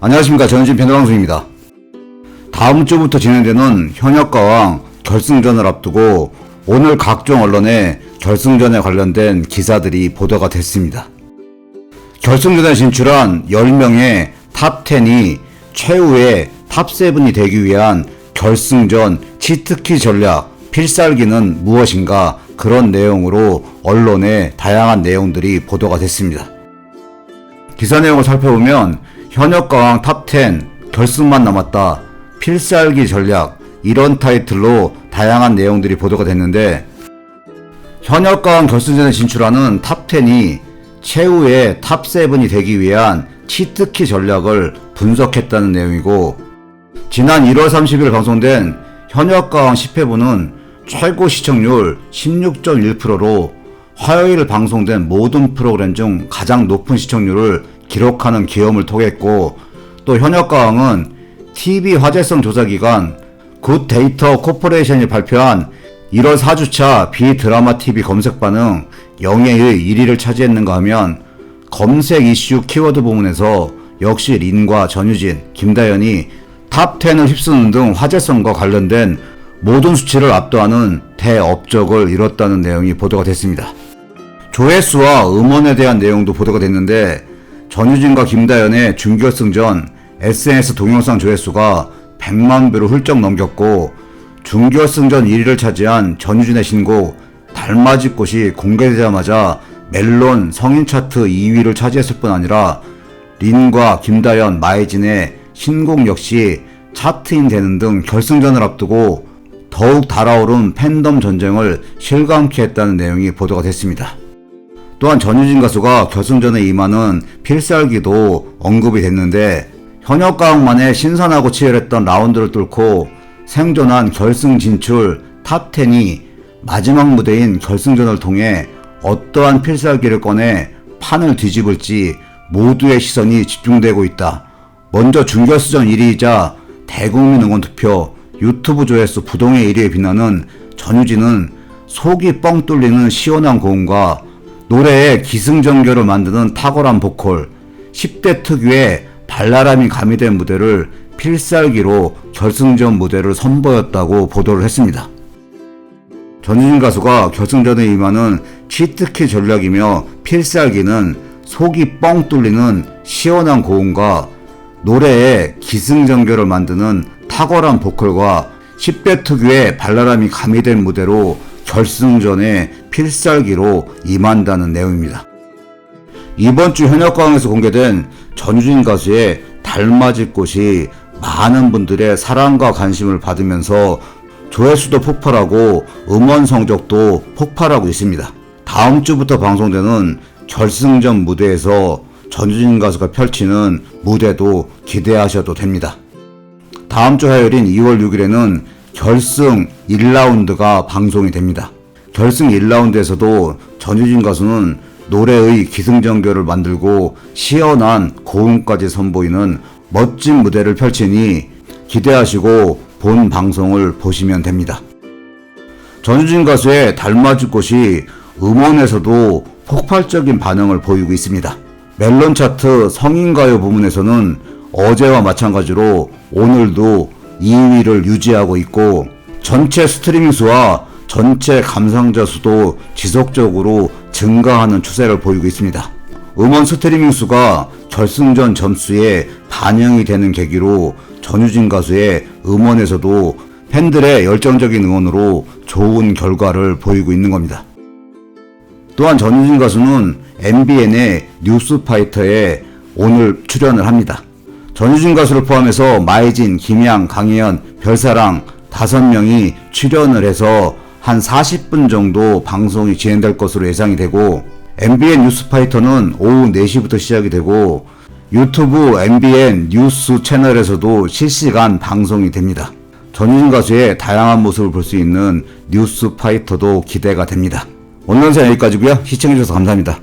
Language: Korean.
안녕하십니까 전진 배너방송입니다. 다음 주부터 진행되는 현역가왕 결승전을 앞두고 오늘 각종 언론에 결승전에 관련된 기사들이 보도가 됐습니다. 결승전에 진출한 10명의 탑10이 최후의 탑7이 되기 위한 결승전 치트키 전략 필살기는 무엇인가 그런 내용으로 언론에 다양한 내용들이 보도가 됐습니다. 기사 내용을 살펴보면 현역가왕 탑10 결승만 남았다. 필살기 전략 이런 타이틀로 다양한 내용들이 보도가 됐는데 현역가왕 결승전에 진출하는 탑10이 최후의 탑7이 되기 위한 치트키 전략을 분석했다는 내용이고 지난 1월 30일 방송된 현역가왕 10회부는 최고 시청률 16.1%로 화요일 방송된 모든 프로그램 중 가장 높은 시청률을 기록하는 기염을 통했고 또 현역가왕은 TV 화제성 조사기관 굿데이터 코퍼레이션이 발표한 1월 4주차 비드라마 TV 검색 반응 영예의 1위를 차지했는가 하면 검색 이슈 키워드 부문에서 역시 린과 전유진, 김다연이 탑10을 휩쓰는 등 화제성과 관련된 모든 수치를 압도하는 대업적을 이뤘다는 내용이 보도가 됐습니다. 조회수와 음원에 대한 내용도 보도가 됐는데 전유진과 김다연의 준결승전 SNS 동영상 조회수가 100만 뷰를 훌쩍 넘겼고 준결승전 1위를 차지한 전유진의 신곡 달맞이 꽃이 공개되자마자 멜론 성인 차트 2위를 차지했을 뿐 아니라 린과 김다연, 마이진의 신곡 역시 차트인 되는 등 결승전을 앞두고 더욱 달아오른 팬덤 전쟁을 실감케 했다는 내용이 보도가 됐습니다. 또한 전유진 가수가 결승전에 임하는 필살기도 언급이 됐는데 현역가왕만의 신선하고 치열했던 라운드를 뚫고 생존한 결승 진출 탑10이 마지막 무대인 결승전을 통해 어떠한 필살기를 꺼내 판을 뒤집을지 모두의 시선이 집중되고 있다. 먼저 준결승전 1위이자 대국민 응원 투표 유튜브 조회수 부동의 1위에 빛나는 전유진은 속이 뻥 뚫리는 시원한 고음과 노래의 기승전결을 만드는 탁월한 보컬 10대 특유의 발랄함이 가미된 무대를 필살기로 결승전 무대를 선보였다고 보도를 했습니다. 전유진 가수가 결승전에 임하는 치트키 전략이며 필살기는 속이 뻥 뚫리는 시원한 고음과 노래의 기승전결을 만드는 탁월한 보컬과 10대 특유의 발랄함이 가미된 무대로 결승전에 필살기로 임한다는 내용입니다. 이번 주 현역광에서 공개된 전유진 가수의 달맞이 꽃이 많은 분들의 사랑과 관심을 받으면서 조회수도 폭발하고 음원 성적도 폭발하고 있습니다. 다음 주부터 방송되는 결승전 무대에서 전유진 가수가 펼치는 무대도 기대하셔도 됩니다. 다음 주 화요일인 2월 6일에는 결승 1라운드가 방송이 됩니다. 결승 1라운드에서도 전유진 가수는 노래의 기승전결을 만들고 시원한 고음까지 선보이는 멋진 무대를 펼치니 기대하시고 본 방송을 보시면 됩니다. 전유진 가수의 달맞이 꽃이 음원에서도 폭발적인 반응을 보이고 있습니다. 멜론 차트 성인가요 부문에서는 어제와 마찬가지로 오늘도 2위를 유지하고 있고 전체 스트리밍 수와 전체 감상자 수도 지속적으로 증가하는 추세를 보이고 있습니다. 음원 스트리밍 수가 결승전 점수에 반영이 되는 계기로 전유진 가수의 음원에서도 팬들의 열정적인 응원으로 좋은 결과를 보이고 있는 겁니다. 또한 전유진 가수는 MBN의 뉴스파이터에 오늘 출연을 합니다. 전유진 가수를 포함해서 마이진, 김양, 강혜연, 별사랑 다섯 명이 출연을 해서 한 40분 정도 방송이 진행될 것으로 예상이 되고 MBN 뉴스파이터는 오후 4시부터 시작이 되고 유튜브 MBN 뉴스 채널에서도 실시간 방송이 됩니다. 전유진 가수의 다양한 모습을 볼 수 있는 뉴스파이터도 기대가 됩니다. 오늘 영상 여기까지고요. 시청해주셔서 감사합니다.